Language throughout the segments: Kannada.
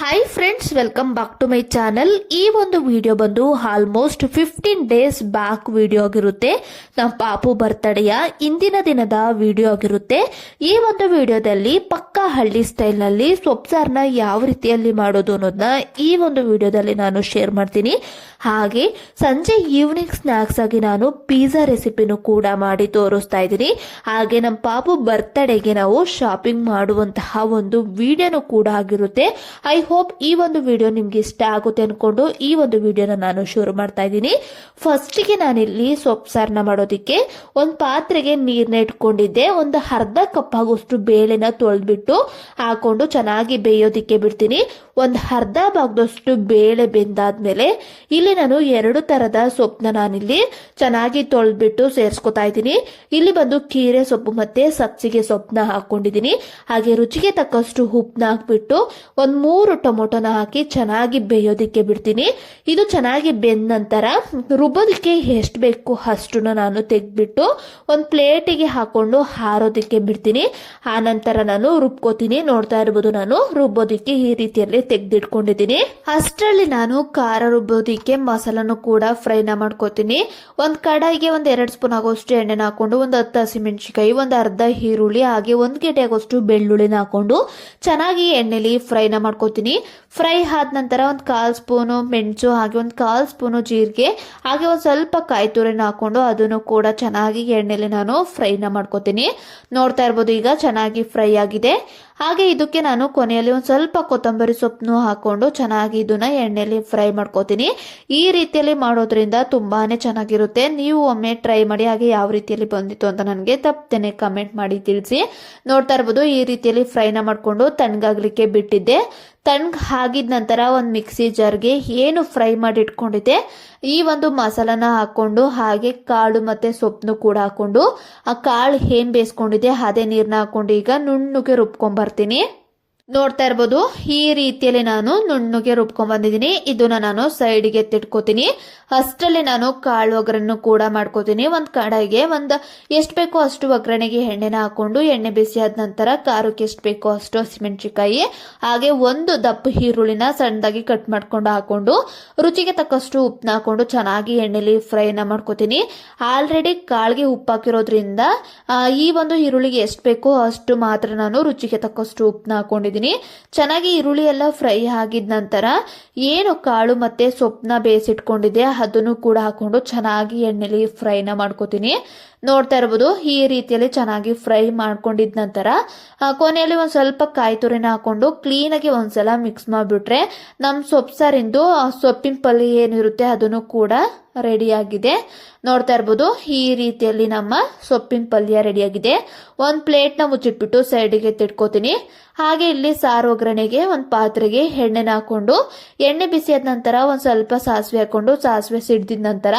Hi friends welcome back to my channel ಈ ಒಂದು ವಿಡಿಯೋ ಬಂದು almost fifteen days back video ಆಗಿರುತ್ತೆ. ನಮ್ಮ ಪಾಪು ಬರ್ತಡೆಯ ಇಂದಿನ ದಿನದ ವಿಡಿಯೋ ಆಗಿರುತ್ತೆ. ಈ ಒಂದು ವಿಡಿಯೋದಲ್ಲಿ ಪಕ್ಕ ಹಳ್ಳಿ ಸ್ಟೈಲ್ನಲ್ಲಿ ಸೊಪ್ಸಾರ್ನ ಯಾವ ರೀತಿಯಲ್ಲಿ ಮಾಡೋದು ಅನ್ನೋದನ್ನ ಈ ಒಂದು ವಿಡಿಯೋದಲ್ಲಿ ನಾನು ಶೇರ್ ಮಾಡ್ತೀನಿ. ಹಾಗೆ ಸಂಜೆ ಈವ್ನಿಂಗ್ ಸ್ನ್ಯಾಕ್ಸ್ ಆಗಿ ನಾನು ಪಿಜ್ಜಾ ರೆಸಿಪಿನೂ ಕೂಡ ಮಾಡಿ ತೋರಿಸ್ತಾ ಇದ್ದೀನಿ. ಹಾಗೆ ನಮ್ಮ ಪಾಪು ಬರ್ತಡೆಗೆ ನಾವು ಶಾಪಿಂಗ್ ಮಾಡುವಂತಹ ಒಂದು ವಿಡಿಯೋನು ಕೂಡ ಆಗಿರುತ್ತೆ. ಐ ಹೋಪ್ ಈ ಒಂದು ವಿಡಿಯೋ ನಿಮ್ಗೆ ಇಷ್ಟ ಆಗುತ್ತೆ ಅನ್ಕೊಂಡು ಈ ಒಂದು ವಿಡಿಯೋನ ನಾನು ಶುರು ಮಾಡ್ತಾ ಇದ್ದೀನಿ. ಫಸ್ಟಿಗೆ ನಾನಿಲ್ಲಿ ಸೊಪ್ಪು ಸಾರನ್ನ ಮಾಡೋದಕ್ಕೆ ಒಂದು ಪಾತ್ರೆಗೆ ನೀರನ್ನ ಇಟ್ಕೊಂಡಿದ್ದೆ. ಒಂದು ಅರ್ಧ ಕಪ್ ಆಗುವಷ್ಟು ಬೇಳೆನ ತೊಳೆದ್ಬಿಟ್ಟು ಹಾಕೊಂಡು ಚೆನ್ನಾಗಿ ಬೇಯೋದಿಕ್ಕೆ ಬಿಡ್ತೀನಿ. ಒಂದು ಅರ್ಧ ಭಾಗದಷ್ಟು ಬೇಳೆ ಬೆಂದಾದ್ಮೇಲೆ ಇಲ್ಲಿ ನಾನು ಎರಡು ತರದ ಸೊಪ್ಪನ್ನ ನಾನಿಲ್ಲಿ ಚೆನ್ನಾಗಿ ತೊಳೆದ್ಬಿಟ್ಟು ಸೇರಿಸ್ಕೊತಾ ಇದ್ದೀನಿ. ಇಲ್ಲಿ ಬಂದು ಕೀರೆ ಸೊಪ್ಪು ಮತ್ತೆ ಸಬ್ಸಿಗೆ ಸೊಪ್ಪನ್ನ ಹಾಕೊಂಡಿದ್ದೀನಿ. ಹಾಗೆ ರುಚಿಗೆ ತಕ್ಕಷ್ಟು ಉಪ್ಪನ್ನ ಹಾಕ್ಬಿಟ್ಟು ಒಂದು ಮೂರು ಟೊಮೊಟೊನ ಹಾಕಿ ಚೆನ್ನಾಗಿ ಬೇಯೋದಿಕ್ಕೆ ಬಿಡ್ತೀನಿ. ಇದು ಚೆನ್ನಾಗಿ ಬೆಂದ ನಂತರ ರುಬ್ಬೋದಕ್ಕೆ ಎಷ್ಟು ಬೇಕು ಅಷ್ಟು ನಾನು ತೆಗೆದ್ಬಿಟ್ಟು ಒಂದು ಪ್ಲೇಟಿಗೆ ಹಾಕೊಂಡು ಹಾರೋದಕ್ಕೆ ಬಿಡ್ತೀನಿ. ಆ ನಂತರ ನಾನು ರುಬ್ಕೋತೀನಿ. ನೋಡ್ತಾ ಇರ್ಬೋದು ನಾನು, ರುಬ್ಬೋದಿಕ್ಕೆ ಈ ರೀತಿಯಲ್ಲಿ ತೆಗೆದಿಟ್ಕೊಂಡಿದ್ದೀನಿ. ಅಷ್ಟರಲ್ಲಿ ನಾನು ಖಾರ ರುಬ್ಬೋದಿಕ್ಕೆ ಮಸಾಲನು ಕೂಡ ಫ್ರೈನ ಮಾಡ್ಕೋತೀನಿ. ಒಂದು ಕಡಾಯಿಗೆ ಒಂದು ಎರಡು ಸ್ಪೂನ್ ಆಗೋಷ್ಟು ಎಣ್ಣೆನ ಹಾಕೊಂಡು, ಒಂದು ಹತ್ತು ಹಸಿಮೆಣಸಿಕಾಯಿ ಒಂದು ಅರ್ಧ ಈರುಳ್ಳಿ, ಹಾಗೆ ಒಂದು ಗೆಡ್ಡೆ ಆಗೋಷ್ಟು ಬೆಳ್ಳುಳ್ಳಿನ ಹಾಕೊಂಡು ಚೆನ್ನಾಗಿ ಎಣ್ಣೆಲಿ ಫ್ರೈನ ಮಾಡ್ಕೋತೀನಿ. ಫ್ರೈ ಆದ ನಂತರ ಒಂದು ಕಾಲು ಸ್ಪೂನು ಮೆಣಸು, ಹಾಗೆ ಒಂದು ಕಾಲು ಸ್ಪೂನು ಜೀರಿಗೆ, ಹಾಗೆ ಒಂದು ಸ್ವಲ್ಪ ಕಾಯಿ ತುರಿನ ಹಾಕೊಂಡು ಅದನ್ನು ಕೂಡ ಚೆನ್ನಾಗಿ ಎಣ್ಣೆಲಿ ನಾನು ಫ್ರೈನ ಮಾಡ್ಕೋತೀನಿ. ನೋಡ್ತಾ ಇರ್ಬೋದು ಈಗ ಚೆನ್ನಾಗಿ ಫ್ರೈ ಆಗಿದೆ. ಹಾಗೆ ಇದಕ್ಕೆ ನಾನು ಕೊನೆಯಲ್ಲಿ ಒಂದು ಸ್ವಲ್ಪ ಕೊತ್ತಂಬರಿ ಸೊಪ್ಪನ್ನು ಹಾಕೊಂಡು ಚೆನ್ನಾಗಿ ಇದನ್ನ ಎಣ್ಣೆಲಿ ಫ್ರೈ ಮಾಡ್ಕೋತೀನಿ. ಈ ರೀತಿಯಲ್ಲಿ ಮಾಡೋದ್ರಿಂದ ತುಂಬಾನೇ ಚೆನ್ನಾಗಿರುತ್ತೆ. ನೀವು ಒಮ್ಮೆ ಟ್ರೈ ಮಾಡಿ ಹಾಗೆ ಯಾವ ರೀತಿಯಲ್ಲಿ ಬಂದಿತ್ತು ಅಂತ ನನಗೆ ತಪ್ಪದೇನೆ ಕಮೆಂಟ್ ಮಾಡಿ ತಿಳಿಸಿ. ನೋಡ್ತಾ ಇರ್ಬೋದು, ಈ ರೀತಿಯಲ್ಲಿ ಫ್ರೈನ ಮಾಡ್ಕೊಂಡು ತಣ್ಣಗಾಗ್ಲಿಕ್ಕೆ ಬಿಟ್ಟಿದ್ದೆ. ತಣ್ಣಗೆ ಆಗಿದ ನಂತರ ಒಂದು ಮಿಕ್ಸಿ ಜಾರ್ಗೆ ಏನು ಫ್ರೈ ಮಾಡಿ ಇಟ್ಕೊಂಡಿದ್ದೆ. ಈ ಒಂದು ಮಸಾಲಾನ ಹಾಕೊಂಡು ಹಾಗೆ ಕಾಳು ಮತ್ತೆ ಸೊಪ್ಪನ್ನು ಕೂಡ ಹಾಕೊಂಡು, ಆ ಕಾಳು ಏನ್ ಬೇಯಿಸ್ಕೊಂಡಿದೆ ಅದೇ ನೀರನ್ನ ಹಾಕೊಂಡು ಈಗ ನುಣ್ಣಗೆ ರುಬ್ಕೊಂಡ್ ಬರ್ತೀನಿ. ನೋಡ್ತಾ ಇರ್ಬೋದು. ಈ ರೀತಿಯಲ್ಲಿ ನಾನು ನುಣ್ಣುಗೆ ರುಬ್ಕೊಂಡ್ ಬಂದಿದ್ದೀನಿ. ಇದನ್ನ ನಾನು ಸೈಡ್ಗೆ ಎತ್ತಿಟ್ಕೋತೀನಿ. ಅಷ್ಟರಲ್ಲಿ ನಾನು ಕಾಳು ಒಗ್ಗರಣೆ ಕೂಡ ಮಾಡ್ಕೋತೀನಿ. ಒಂದು ಕಡಾಯಿಗೆ ಒಂದು ಎಷ್ಟು ಬೇಕೋ ಅಷ್ಟು ಒಗ್ಗರಣೆಗೆ ಎಣ್ಣೆನ ಹಾಕೊಂಡು, ಎಣ್ಣೆ ಬಿಸಿ ಆದ ನಂತರ ಖಾರಕ್ಕೆ ಎಷ್ಟು ಬೇಕೋ ಅಷ್ಟು ಹಸಿಮೆಣಸಿಕಾಯಿ ಹಾಗೆ ಒಂದು ದಪ್ಪ ಈರುಳ್ಳಿನ ಸಣ್ಣದಾಗಿ ಕಟ್ ಮಾಡ್ಕೊಂಡು ಹಾಕೊಂಡು, ರುಚಿಗೆ ತಕ್ಕಷ್ಟು ಉಪ್ಪನ್ನ ಹಾಕೊಂಡು ಚೆನ್ನಾಗಿ ಎಣ್ಣೆಲಿ ಫ್ರೈನ ಮಾಡ್ಕೋತೀನಿ. ಆಲ್ರೆಡಿ ಕಾಳಿಗೆ ಉಪ್ಪು ಹಾಕಿರೋದ್ರಿಂದ ಈ ಒಂದು ಈರುಳ್ಳಿಗೆ ಎಷ್ಟು ಬೇಕೋ ಅಷ್ಟು ಮಾತ್ರ ನಾನು ರುಚಿಗೆ ತಕ್ಕಷ್ಟು ಉಪ್ಪನ್ನ ಹಾಕೊಂಡಿದ್ದೀನಿ. ಚೆನ್ನಾಗಿ ಈರುಳ್ಳಿ ಎಲ್ಲ ಫ್ರೈ ಆಗಿದ ನಂತರ ಏನು ಕಾಳು ಮತ್ತೆ ಸೊಪ್ಪನ್ನ ಬೇಯಿಸಿಟ್ಕೊಂಡಿದೆ ಅದನ್ನು ಕೂಡ ಹಾಕೊಂಡು ಚೆನ್ನಾಗಿ ಎಣ್ಣೆಲಿ ಫ್ರೈನ ಮಾಡ್ಕೋತೀನಿ. ನೋಡ್ತಾ ಇರ್ಬೋದು. ಈ ರೀತಿಯಲ್ಲಿ ಚೆನ್ನಾಗಿ ಫ್ರೈ ಮಾಡ್ಕೊಂಡಿದ ನಂತರ ಕೊನೆಯಲ್ಲಿ ಒಂದು ಸ್ವಲ್ಪ ಕಾಯಿ ತುರಿನ ಹಾಕೊಂಡು ಕ್ಲೀನಾಗಿ ಒಂದ್ಸಲ ಮಿಕ್ಸ್ ಮಾಡಿಬಿಟ್ರೆ ನಮ್ಮ ಸೊಪ್ಪು ಸೊಪ್ಪಿನ ಪಲ್ಯ ಏನಿರುತ್ತೆ ಅದನ್ನು ಕೂಡ ರೆಡಿಯಾಗಿದೆ ನೋಡ್ತಾ ಇರ್ಬೋದು, ಈ ರೀತಿಯಲ್ಲಿ ನಮ್ಮ ಸೊಪ್ಪಿನ ಪಲ್ಯ ರೆಡಿಯಾಗಿದೆ ಒಂದು ಪ್ಲೇಟ್ನ ಮುಚ್ಚಿಟ್ಬಿಟ್ಟು ಸೈಡಿಗೆ ತಿಟ್ಕೋತೀನಿ ಹಾಗೆ ಇಲ್ಲಿ ಸಾರು ಒಗ್ಗರಣೆಗೆ ಒಂದು ಪಾತ್ರೆಗೆ ಎಣ್ಣೆನ ಹಾಕೊಂಡು, ಎಣ್ಣೆ ಬಿಸಿಯಾದ ನಂತರ ಒಂದು ಸ್ವಲ್ಪ ಸಾಸಿವೆ ಹಾಕೊಂಡು, ಸಾಸಿವೆ ಸಿಡ್ದಿದ ನಂತರ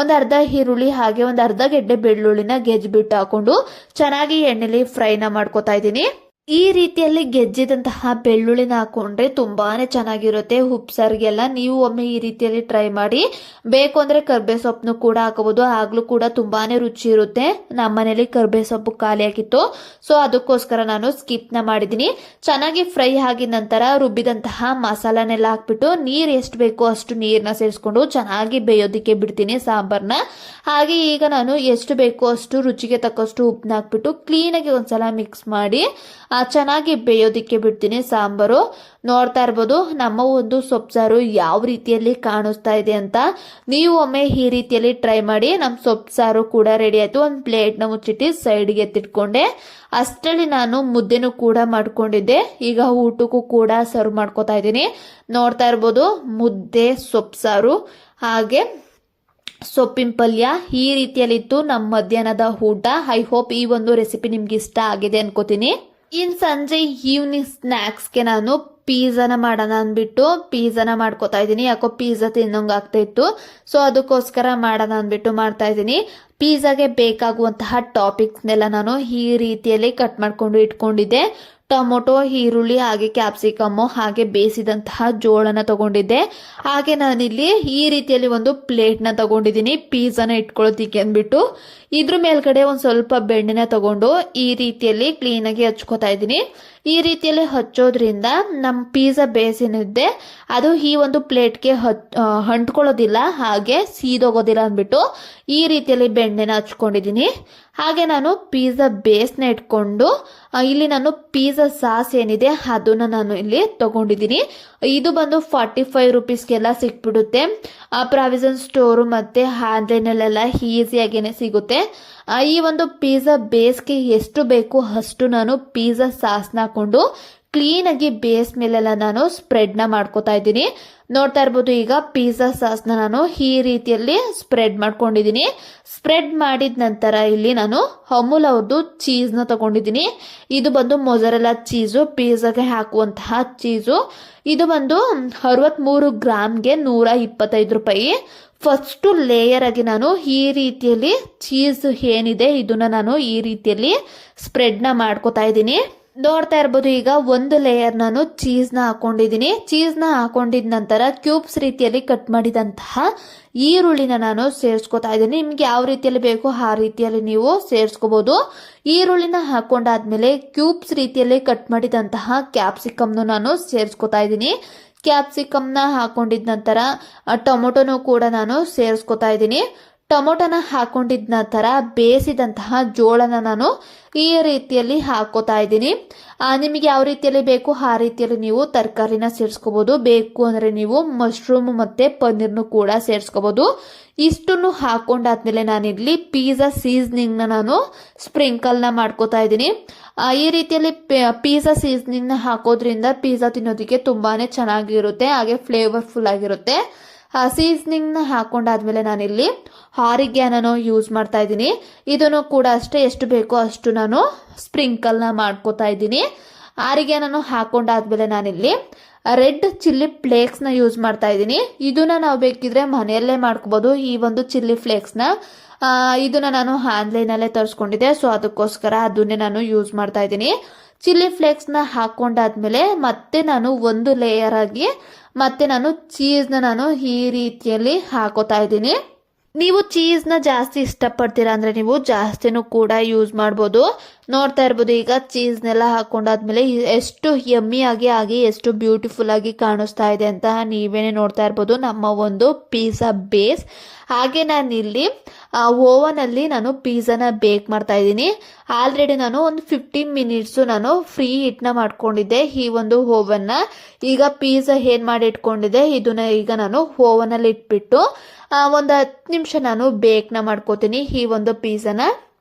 ಒಂದು ಅರ್ಧ ಈರುಳ್ಳಿ ಹಾಗೆ ಒಂದು ಅರ್ಧ ಗೆಡ್ಡೆ ಬೆಳ್ಳುಳ್ಳಿನ ಗೆಜ್ಬಿಟ್ಟು ಹಾಕೊಂಡು ಚೆನ್ನಾಗಿ ಎಣ್ಣೆಲಿ ಫ್ರೈನ ಮಾಡ್ಕೋತಾ ಇದ್ದೀನಿ. ಈ ರೀತಿಯಲ್ಲಿ ಗೆಜ್ಜಿದಂತಹ ಬೆಳ್ಳುಳ್ಳಿನ ಹಾಕೊಂಡ್ರೆ ತುಂಬಾನೇ ಚೆನ್ನಾಗಿರುತ್ತೆ. ಉಪ್ಸಾರಿಗೆಲ್ಲ ನೀವು ಒಮ್ಮೆ ಈ ರೀತಿಯಲ್ಲಿ ಟ್ರೈ ಮಾಡಿ. ಬೇಕು ಅಂದ್ರೆ ಕರ್ಬೇ ಸೊಪ್ಪನ್ನು ಕೂಡ ಹಾಕಬಹುದು. ಆಗ್ಲೂ ಕೂಡ ತುಂಬಾನೇ ರುಚಿ ಇರುತ್ತೆ. ನಮ್ಮ ಮನೇಲಿ ಕರ್ಬೇ ಸೊಪ್ಪು ಖಾಲಿ ಆಗಿತ್ತು. ಸೊ ಅದಕ್ಕೋಸ್ಕರ ನಾನು ಸ್ಕಿಪ್ನ ಮಾಡಿದೀನಿ ಚೆನ್ನಾಗಿ ಫ್ರೈ ಆಗಿದ ನಂತರ ರುಬ್ಬಿದಂತಹ ಮಸಾಲನೆಲ್ಲ ಹಾಕ್ಬಿಟ್ಟು ನೀರ್ ಎಷ್ಟು ಬೇಕೋ ಅಷ್ಟು ನೀರ್ನ ಸೇರಿಸ್ಕೊಂಡು ಚೆನ್ನಾಗಿ ಬೇಯೋದಿಕ್ಕೆ ಬಿಡ್ತೀನಿ ಸಾಂಬಾರ್ನ. ಹಾಗೆ ಈಗ ನಾನು ಎಷ್ಟು ಬೇಕೋ ಅಷ್ಟು ರುಚಿಗೆ ತಕ್ಕಷ್ಟು ಉಪ್ಪನ್ನ ಹಾಕ್ಬಿಟ್ಟು ಕ್ಲೀನಾಗಿ ಒಂದ್ಸಲ ಮಿಕ್ಸ್ ಮಾಡಿ. ಚೆನ್ನಾಗಿ ಬೇಯೋದಿಕ್ಕೆ ಬಿಡ್ತೀನಿ ಸಾಂಬಾರು. ನೋಡ್ತಾ ಇರ್ಬೋದು, ನಮ್ಮ ಒಂದು ಸೊಪ್ಪು ಸಾರು ಯಾವ ರೀತಿಯಲ್ಲಿ ಕಾಣಿಸ್ತಾ ಇದೆ ಅಂತ. ನೀವು ಒಮ್ಮೆ ಈ ರೀತಿಯಲ್ಲಿ ಟ್ರೈ ಮಾಡಿ, ನಮ್ಮ ಸೊಪ್ಪು ಸಾರು ಕೂಡ ರೆಡಿ ಆಯ್ತು. ಒಂದು ಪ್ಲೇಟ್ನ ಮುಚ್ಚಿಟ್ಟು ಸೈಡ್ಗೆ ಎತ್ತಿಟ್ಕೊಂಡೆ. ಅಷ್ಟರಲ್ಲಿ ನಾನು ಮುದ್ದೆನೂ ಕೂಡ ಮಾಡ್ಕೊಂಡಿದ್ದೆ. ಈಗ ಊಟಕ್ಕೂ ಕೂಡ ಸರ್ವ್ ಮಾಡ್ಕೊತಾ ಇದ್ದೀನಿ. ನೋಡ್ತಾ ಇರ್ಬೋದು, ಮುದ್ದೆ ಸೊಪ್ಪು ಸಾರು ಹಾಗೆ ಸೊಪ್ಪಿನ ಪಲ್ಯ ಈ ರೀತಿಯಲ್ಲಿತ್ತು ನಮ್ಮ ಮಧ್ಯಾಹ್ನದ ಊಟ. ಐ ಹೋಪ್ ಈ ಒಂದು ರೆಸಿಪಿ ನಿಮ್ಗೆ ಇಷ್ಟ ಆಗಿದೆ ಅನ್ಕೋತೀನಿ. ಇನ್ ಸಂಜೆ ಈವ್ನಿಂಗ್ ಸ್ನ್ಯಾಕ್ಸ್ಗೆ ನಾನು ಪೀಝಾನ ಮಾಡೋಣ ಅಂದ್ಬಿಟ್ಟು ಪೀಝಾನ ಮಾಡ್ಕೋತಾ ಇದ್ದೀನಿ. ಯಾಕೋ ಪೀಝಾ ತಿನ್ನೋಂಗೆ ಆಗ್ತಾಯಿತ್ತು ಸೊ ಅದಕ್ಕೋಸ್ಕರ ಮಾಡೋಣ ಅಂದ್ಬಿಟ್ಟು ಮಾಡ್ತಾ ಇದ್ದೀನಿ. ಪೀಝಾಗೆ ಬೇಕಾಗುವಂತಹ ಟಾಪಿಕ್ಸ್ನೆಲ್ಲ ನಾನು ಈ ರೀತಿಯಲ್ಲಿ ಕಟ್ ಮಾಡಿಕೊಂಡು ಇಟ್ಕೊಂಡಿದ್ದೆ. ಟೊಮೊಟೊ, ಈರುಳ್ಳಿ, ಹಾಗೆ ಕ್ಯಾಪ್ಸಿಕಮ್ಮು ಹಾಗೆ ಬೇಯಿಸಿದಂತಹ ಜೋಳನ ತಗೊಂಡಿದ್ದೆ. ಹಾಗೆ ನಾನಿಲ್ಲಿ ಈ ರೀತಿಯಲ್ಲಿ ಒಂದು ಪ್ಲೇಟ್ನ ತಗೊಂಡಿದ್ದೀನಿ. ಪೀಝಾನ ಇಟ್ಕೊಳ್ಳೋದಿಕ್ಕೆ ಅಂದ್ಬಿಟ್ಟು. ಇದ್ರ ಮೇಲ್ಗಡೆ ಒಂದು ಸ್ವಲ್ಪ ಬೆಣ್ಣೆನ ತಗೊಂಡು ಈ ರೀತಿಯಲ್ಲಿ ಕ್ಲೀನಾಗಿ ಹಚ್ಕೋತಾ ಇದ್ದೀನಿ. ಈ ರೀತಿಯಲ್ಲಿ ಹಚ್ಚೋದ್ರಿಂದ ನಮ್ಮ ಪೀಝಾ ಬೇಸ್ ಏನಿದೆ ಅದು ಈ ಒಂದು ಪ್ಲೇಟ್ಗೆ ಹಚ್ಚಿ ಹಂಟ್ಕೊಳ್ಳೋದಿಲ್ಲ, ಹಾಗೆ ಸೀದೋಗೋದಿಲ್ಲ ಅಂದ್ಬಿಟ್ಟು ಈ ರೀತಿಯಲ್ಲಿ ಬೆಣ್ಣೆನ ಹಚ್ಕೊಂಡಿದ್ದೀನಿ. ಹಾಗೆ ನಾನು ಪಿಜ್ಜಾ ಬೇಸ್ನ ಇಟ್ಕೊಂಡು ಇಲ್ಲಿ ನಾನು ಪಿಜ್ಜಾ ಸಾಸ್ ಏನಿದೆ ಅದನ್ನ ನಾನು ಇಲ್ಲಿ ತಗೊಂಡಿದ್ದೀನಿ. ಇದು ಬಂದು ಫಾರ್ಟಿ ಫೈವ್ ರುಪೀಸ್ಗೆಲ್ಲ ಸಿಕ್ಬಿಡುತ್ತೆ ಪ್ರಾವಿಸನ್ ಸ್ಟೋರು ಮತ್ತು ಆನ್ಲೈನಲ್ಲೆಲ್ಲ ಈಸಿಯಾಗೇನೆ ಸಿಗುತ್ತೆ. ಈ ಒಂದು ಪಿಜ್ಜಾ ಬೇಸ್ಗೆ ಎಷ್ಟು ಬೇಕು ಅಷ್ಟು ನಾನು ಪಿಜ್ಜಾ ಸಾಸ್ನ ಹಾಕೊಂಡು ಕ್ಲೀನಾಗಿ ಬೇಸ್ ಮೇಲೆಲ್ಲ ನಾನು ಸ್ಪ್ರೆಡ್ನ ಮಾಡ್ಕೋತಾ ಇದ್ದೀನಿ. ನೋಡ್ತಾ ಇರ್ಬೋದು ಈಗ ಪಿಜ್ಜಾ ಸಾಸ್ನ ನಾನು ಈ ರೀತಿಯಲ್ಲಿ ಸ್ಪ್ರೆಡ್ ಮಾಡ್ಕೊಂಡಿದ್ದೀನಿ. ಸ್ಪ್ರೆಡ್ ಮಾಡಿದ ನಂತರ ಇಲ್ಲಿ ನಾನು ಅಮೂಲ್ ಅವ್ರದ್ದು ಚೀಸ್ನ ತಗೊಂಡಿದ್ದೀನಿ. ಇದು ಬಂದು ಮೊಜರೆಲ್ಲ ಚೀಸು ಪಿಜ್ಜಾಗೆ ಹಾಕುವಂತಹ ಚೀಸು ಇದು ಬಂದು ಅರವತ್ತ್ಮೂರು ಗ್ರಾಮ್ಗೆ ನೂರ ಇಪ್ಪತ್ತೈದು ರೂಪಾಯಿ. ಫಸ್ಟು ಲೇಯರ್ ಆಗಿ ನಾನು ಈ ರೀತಿಯಲ್ಲಿ ಚೀಸ್ ಏನಿದೆ, ಇದನ್ನ ನಾನು ಈ ರೀತಿಯಲ್ಲಿ ಸ್ಪ್ರೆಡ್ನ ಮಾಡ್ಕೋತಾ ಇದ್ದೀನಿ. ನೋಡ್ತಾ ಇರ್ಬೋದು, ಈಗ ಒಂದು ಲೇಯರ್ ನಾನು ಚೀಸ್ನ ಹಾಕೊಂಡಿದ್ದೀನಿ. ಚೀಸ್ನ ಹಾಕೊಂಡಿದ ನಂತರ ಕ್ಯೂಬ್ಸ್ ರೀತಿಯಲ್ಲಿ ಕಟ್ ಮಾಡಿದಂತಹ ಈರುಳ್ಳಿನ ನಾನು ಸೇರಿಸ್ಕೊತಾ ಇದ್ದೀನಿ. ನಿಮ್ಗೆ ಯಾವ ರೀತಿಯಲ್ಲಿ ಬೇಕು ಆ ರೀತಿಯಲ್ಲಿ ನೀವು ಸೇರಿಸ್ಕೋಬಹುದು ಈರುಳ್ಳಿನ ಹಾಕೊಂಡಾದ್ಮೇಲೆ ಕ್ಯೂಬ್ಸ್ ರೀತಿಯಲ್ಲಿ ಕಟ್ ಮಾಡಿದಂತಹ ಕ್ಯಾಪ್ಸಿಕಮ್ನು ನಾನು ಸೇರಿಸ್ಕೊತಾ ಇದ್ದೀನಿ. ಕ್ಯಾಪ್ಸಿಕಮ್ನ ಹಾಕೊಂಡಿದ ನಂತರ ಟೊಮೊಟೊನೂ ಕೂಡ ನಾನು ಸೇರಿಸ್ಕೊತಾ ಇದ್ದೀನಿ. ಟೊಮೊಟೊನ ಹಾಕೊಂಡಿದ್ನ ನಂತರ ಬೇಯಿಸಿದಂತಹ ಜೋಳನ ನಾನು ಈ ರೀತಿಯಲ್ಲಿ ಹಾಕೋತಾ ಇದ್ದೀನಿ. ನಿಮಗೆ ಯಾವ ರೀತಿಯಲ್ಲಿ ಬೇಕು ಆ ರೀತಿಯಲ್ಲಿ ನೀವು ತರಕಾರಿನ ಸೇರಿಸ್ಕೋಬೋದು. ಬೇಕು ಅಂದರೆ ನೀವು ಮಶ್ರೂಮ್ ಮತ್ತು ಪನ್ನೀರ್ನು ಕೂಡ ಸೇರಿಸ್ಕೋಬೋದು. ಇಷ್ಟನ್ನು ಹಾಕೊಂಡಾದ್ಮೇಲೆ ನಾನಿಲ್ಲಿ ಸೀಸನಿಂಗ್ ಸೀಸ್ನಿಂಗ್ನ ನಾನು ಸ್ಪ್ರಿಂಕಲ್ನ ಮಾಡ್ಕೋತಾ ಇದ್ದೀನಿ. ಈ ರೀತಿಯಲ್ಲಿ ಪಿಜ್ಜಾ ಸೀಸ್ನಿಂಗ್ನ ಹಾಕೋದ್ರಿಂದ ಪೀಝಾ ತಿನ್ನೋದಕ್ಕೆ ತುಂಬಾ ಚೆನ್ನಾಗಿರುತ್ತೆ, ಹಾಗೆ ಫ್ಲೇವರ್ಫುಲ್ ಆಗಿರುತ್ತೆ. ಸೀಸ್ನಿಂಗ್ನ ಹಾಕೊಂಡಾದ್ಮೇಲೆ ನಾನಿಲ್ಲಿ ಹಾರಿಗ್ಯಾನನು ಯೂಸ್ ಮಾಡ್ತಾ ಇದ್ದೀನಿ. ಇದನ್ನು ಕೂಡ ಅಷ್ಟೇ ಎಷ್ಟು ಬೇಕೋ ಅಷ್ಟು ನಾನು ಸ್ಪ್ರಿಂಕಲ್ನ ಮಾಡ್ಕೋತಾ ಇದ್ದೀನಿ. ಆರಿಗ್ಯಾನನು ಹಾಕೊಂಡಾದ್ಮೇಲೆ ನಾನಿಲ್ಲಿ ರೆಡ್ ಚಿಲ್ಲಿ ಫ್ಲೇಕ್ಸ್ನ ಯೂಸ್ ಮಾಡ್ತಾ ಇದ್ದೀನಿ. ಇದನ್ನ ನಾವು ಬೇಕಿದ್ರೆ ಮನೆಯಲ್ಲೇ ಮಾಡ್ಕೋಬೋದು. ಈ ಒಂದು ಚಿಲ್ಲಿ ಫ್ಲೇಕ್ಸ್ನ ಇದನ್ನ ನಾನು ಆನ್ಲೈನಲ್ಲೇ ತರಿಸ್ಕೊಂಡಿದ್ದೆ. ಸೊ ಅದಕ್ಕೋಸ್ಕರ ಅದನ್ನೇ ನಾನು ಯೂಸ್ ಮಾಡ್ತಾ ಇದ್ದೀನಿ. ಚಿಲ್ಲಿ ಫ್ಲೇಕ್ಸ್ನ ಹಾಕೊಂಡಾದ್ಮೇಲೆ ಮತ್ತೆ ನಾನು ಒಂದು ಲೇಯರ್ ಆಗಿ ಮತ್ತೆ ನಾನು ಚೀಸ್ನ ನಾನು ಈ ರೀತಿಯಲ್ಲಿ ಹಾಕೋತಾ ಇದ್ದೀನಿ. ನೀವು ಚೀಸ್ನ ಜಾಸ್ತಿ ಇಷ್ಟಪಡ್ತೀರಾ ಅಂದರೆ ನೀವು ಜಾಸ್ತಿನೂ ಕೂಡ ಯೂಸ್ ಮಾಡ್ಬೋದು. ನೋಡ್ತಾ ಇರ್ಬೋದು ಈಗ ಚೀಸ್ನೆಲ್ಲ ಹಾಕೊಂಡಾದ್ಮೇಲೆ ಎಷ್ಟು ಯಮ್ಮಿಯಾಗಿ ಆಗಿ ಎಷ್ಟು ಬ್ಯೂಟಿಫುಲ್ ಆಗಿ ಕಾಣಿಸ್ತಾ ಇದೆ ಅಂತ ನೀವೇನೆ ನೋಡ್ತಾ ಇರ್ಬೋದು ನಮ್ಮ ಒಂದು ಪಿಜ್ಜಾ ಬೇಸ್ ಹಾಗೆ ನಾನು ಇಲ್ಲಿ ಓವನಲ್ಲಿ ನಾನು ಪಿಜ್ಜಾನ ಬೇಕ್ ಮಾಡ್ತಾ ಇದ್ದೀನಿ. ಆಲ್ರೆಡಿ ನಾನು ಒಂದು ಫಿಫ್ಟೀನ್ ಮಿನಿಟ್ಸು ನಾನು ಫ್ರೀ ಹಿಟ್ಟನ್ನ ಮಾಡ್ಕೊಂಡಿದ್ದೆ ಈ ಒಂದು ಓವನ್ನ ಈಗ ಪೀಝಾ ಏನು ಮಾಡಿ ಇಟ್ಕೊಂಡಿದ್ದೆ, ಇದನ್ನ ಈಗ ನಾನು ಓವನಲ್ಲಿ ಇಟ್ಬಿಟ್ಟು ಒಂದು ಹತ್ತು ನಿಮಿಷ ನಾನು ಬೇಕ್ನ ಮಾಡ್ಕೋತೀನಿ ಈ ಒಂದು ಪೀಝಾನ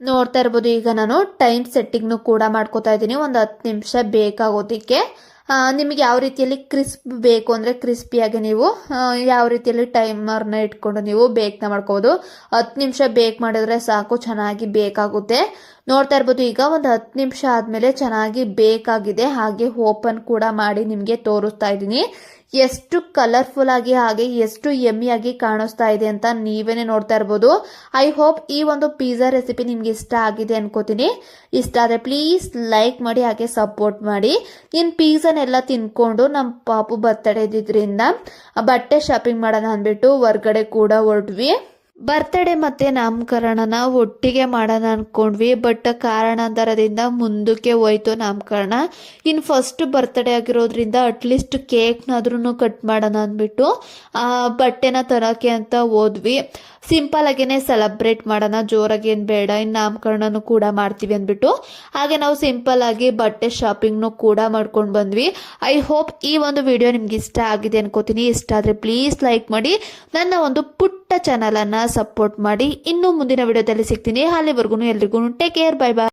ನೋಡ್ತಾ ಇರ್ಬೋದು, ಈಗ ನಾನು ಟೈಮ್ ಸೆಟ್ಟಿಂಗ್ನು ಕೂಡ ಮಾಡ್ಕೋತಾ ಇದ್ದೀನಿ, ಒಂದು ಹತ್ತು ನಿಮಿಷ ಬೇಕಾಗೋದಕ್ಕೆ ನಿಮಗೆ ಯಾವ ರೀತಿಯಲ್ಲಿ ಕ್ರಿಸ್ಪ್ ಬೇಕು ಅಂದರೆ ಕ್ರಿಸ್ಪಿಯಾಗಿ ನೀವು ಯಾವ ರೀತಿಯಲ್ಲಿ ಟೈಮರ್ನ ಇಟ್ಕೊಂಡು ನೀವು ಬೇಕ್ನ ಮಾಡ್ಕೋಬೋದು. ಹತ್ತು ನಿಮಿಷ ಬೇಕ್ ಮಾಡಿದ್ರೆ ಸಾಕು, ಚೆನ್ನಾಗಿ ಬೇಕಾಗುತ್ತೆ. ನೋಡ್ತಾ ಇರ್ಬೋದು, ಈಗ ಒಂದು ಹತ್ತು ನಿಮಿಷ ಆದಮೇಲೆ ಚೆನ್ನಾಗಿ ಬೇಕಾಗಿದೆ. ಹಾಗೆ ಓಪನ್ ಕೂಡ ಮಾಡಿ ನಿಮಗೆ ತೋರಿಸ್ತಾ ಇದ್ದೀನಿ. ಎಷ್ಟು ಕಲರ್ಫುಲ್ ಆಗಿ ಹಾಗೆ ಎಷ್ಟು ಯಮ್ಮಿಯಾಗಿ ಕಾಣಿಸ್ತಾ ಇದೆ ಅಂತ ನೀವೇನೆ ನೋಡ್ತಾ ಇರ್ಬೋದು. ಐ ಹೋಪ್ ಈ ಒಂದು ಪಿಜ್ಜಾ ರೆಸಿಪಿ ನಿಮ್ಗೆ ಇಷ್ಟ ಆಗಿದೆ ಅನ್ಕೋತೀನಿ. ಇಷ್ಟ ಆದರೆ ಪ್ಲೀಸ್ ಲೈಕ್ ಮಾಡಿ, ಹಾಗೆ ಸಪೋರ್ಟ್ ಮಾಡಿ. ಇನ್ನು ಪಿಜ್ಜಾನೆಲ್ಲ ತಿನ್ಕೊಂಡು ನಮ್ಮ ಪಾಪು ಬರ್ತಡೇ ಇದ್ದಿದ್ರಿಂದ ಬಟ್ಟೆ ಶಾಪಿಂಗ್ ಮಾಡೋಣ ಅಂದ್ಬಿಟ್ಟು ಹೊರ್ಗಡೆ ಕೂಡ ಹೊರಟ್ವಿ. ಬರ್ತಡೇ ಮತ್ತೆ ನಾಮಕರಣನ ಒಟ್ಟಿಗೆ ಮಾಡೋಣ ಅನ್ಕೊಂಡ್ವಿ, ಬಟ್ ಕಾರಣಾಂತರದಿಂದ ಮುಂದಕ್ಕೆ ಹೋಯ್ತು ನಾಮಕರಣ. ಇನ್ನು ಫಸ್ಟ್ ಬರ್ತಡೇ ಆಗಿರೋದ್ರಿಂದ ಅಟ್ಲೀಸ್ಟ್ ಕೇಕ್ನಾದ್ರೂ ಕಟ್ ಮಾಡೋಣ ಅಂದ್ಬಿಟ್ಟು ಬಟ್ಟೆನ ತರೋಕೆ ಅಂತ ಹೋದ್ವಿ. ಸಿಂಪಲ್ ಆಗೇನೆ ಸೆಲೆಬ್ರೇಟ್ ಮಾಡೋಣ, ಜೋರಾಗಿ ಬೇಡ ಇನ್ನು ನಾಮಕರಣನೂ ಕೂಡ ಮಾಡ್ತೀವಿ ಅಂದ್ಬಿಟ್ಟು. ಹಾಗೆ ನಾವು ಸಿಂಪಲ್ ಆಗಿ ಬಟ್ಟೆ ಶಾಪಿಂಗ್ನು ಕೂಡ ಮಾಡ್ಕೊಂಡು ಬಂದ್ವಿ. ಐ ಹೋಪ್ ಈ ಒಂದು ವಿಡಿಯೋ ನಿಮ್ಗೆ ಇಷ್ಟ ಆಗಿದೆ ಅನ್ಕೋತೀನಿ. ಇಷ್ಟ ಆದರೆ ಪ್ಲೀಸ್ ಲೈಕ್ ಮಾಡಿ. ನನ್ನ ಒಂದು ಪುಟ್ಟ ಚಾನಲನ್ನು ಸಪೋರ್ಟ್ ಮಾಡಿ. ಇನ್ನು ಮುಂದಿನ ವಿಡಿಯೋದಲ್ಲಿ ಸಿಗ್ತೀನಿ. ಅಲ್ಲಿವರೆಗೂ ಎಲ್ರಿಗೂ ಟೇಕ್ ಕೇರ್ ಬೈ ಬಾಯ್